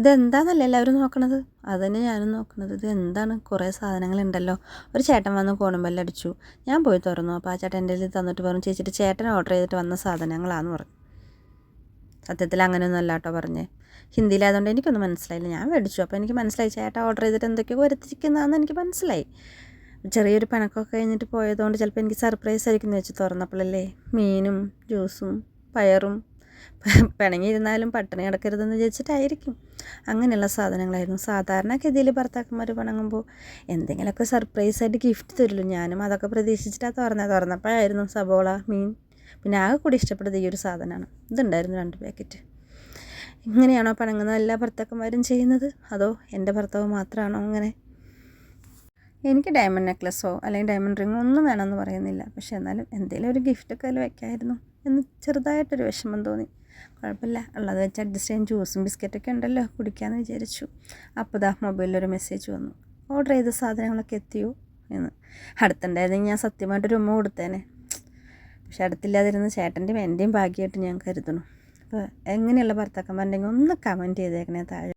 ഇതെന്താണെന്നല്ല എല്ലാവരും നോക്കണത്? അതന്നെ ഞാനും നോക്കണത്. ഇത് എന്താണ്? കുറേ സാധനങ്ങളുണ്ടല്ലോ. ഒരു ചേട്ടൻ വന്ന് കോണുമ്പെല്ലാം അടിച്ചു ഞാൻ പോയി തുറന്നു. അപ്പോൾ ആ ചേട്ടൻ എന്റെ തന്നിട്ട് പറഞ്ഞു ചേച്ചിട്ട് ചേട്ടൻ ഓർഡർ ചെയ്തിട്ട് വന്ന സാധനങ്ങളാണെന്ന് പറഞ്ഞു. സത്യത്തിൽ അങ്ങനെയൊന്നും അല്ല കേട്ടോ പറഞ്ഞേ. ഹിന്ദിയിലായതുകൊണ്ട് എനിക്കൊന്നും മനസ്സിലായില്ല. ഞാൻ മേടിച്ചു. അപ്പോൾ എനിക്ക് മനസ്സിലായി ചേട്ടൻ ഓർഡർ ചെയ്തിട്ട് എന്തൊക്കെയോ വരുത്തിരിക്കുന്നതാണെന്ന് എനിക്ക് മനസ്സിലായി. ചെറിയൊരു പണക്കമൊക്കെ കഴിഞ്ഞിട്ട് പോയതുകൊണ്ട് ചിലപ്പോൾ എനിക്ക് സർപ്രൈസ് ആയിരിക്കും എന്ന് വെച്ച് തുറന്നപ്പോഴല്ലേ മീനും ജ്യൂസും പയറും പിണങ്ങിയിരുന്നാലും പട്ടിണി കിടക്കരുതെന്ന് വിചാരിച്ചിട്ടായിരിക്കും. അങ്ങനെയുള്ള സാധനങ്ങളായിരുന്നു. സാധാരണ സാധാരണഗതിയിൽ ഭർത്താക്കന്മാർ പിണങ്ങുമ്പോൾ എന്തെങ്കിലുമൊക്കെ സർപ്രൈസ് ആയിട്ട് ഗിഫ്റ്റ് തരുമല്ലോ. ഞാനും അതൊക്കെ പ്രതീക്ഷിച്ചിട്ടാണ് തുറന്നത് തുറന്നപ്പോഴായിരുന്നു സബോള മീൻ പിന്നെ ആകെ കൂടി ഇഷ്ടപ്പെട്ടത് ഈ ഒരു സാധനമാണ്. ഇതുണ്ടായിരുന്നു രണ്ട് പാക്കറ്റ് ഇങ്ങനെയാണോ പിണങ്ങുന്നത്? എല്ലാ ഭർത്താക്കന്മാരും ചെയ്യുന്നത്? അതോ എന്റെ ഭർത്താവ് മാത്രമാണോ അങ്ങനെ? എനിക്ക് ഡയമണ്ട് നെക്ലസ്സോ അല്ലെങ്കിൽ ഡയമണ്ട് റിങ്ങോ ഒന്നും വേണമെന്ന് പറയുന്നില്ല. പക്ഷെ എന്നാലും എന്തെങ്കിലും ഒരു ഗിഫ്റ്റൊക്കെ അതിൽ വെക്കായിരുന്നു. എന്ന് ചെറുതായിട്ടൊരു വിഷമം തോന്നി. കുഴപ്പമില്ല. ഉള്ളത് വെച്ച് അഡ്ജസ്റ്റ് ചെയ്യാൻ ജ്യൂസും ബിസ്ക്കറ്റൊക്കെ ഉണ്ടല്ലോ. കുടിക്കാമെന്ന് വിചാരിച്ചു. അപ്പോൾ ദാ മൊബൈലിലൊരു മെസ്സേജ് വന്നു. ഓർഡർ ചെയ്ത സാധനങ്ങളൊക്കെ എത്തിയോ? എന്ന്. അടുത്തുണ്ടായിരുന്നെങ്കിൽ ഞാൻ സത്യമായിട്ടൊരു ഉമ്മ കൊടുത്തേനെ. പക്ഷെ അടുത്തില്ലാതിരുന്ന ചേട്ടന്റെയും എന്റെയും ഭാഗ്യമായിട്ട് ഞാൻ കരുതണം അപ്പോൾ എങ്ങനെയുള്ള ഭർത്താക്കന്മാരുണ്ടെങ്കിൽ ഒന്ന് കമന്റ് ചെയ്തേക്കണേ താഴെ.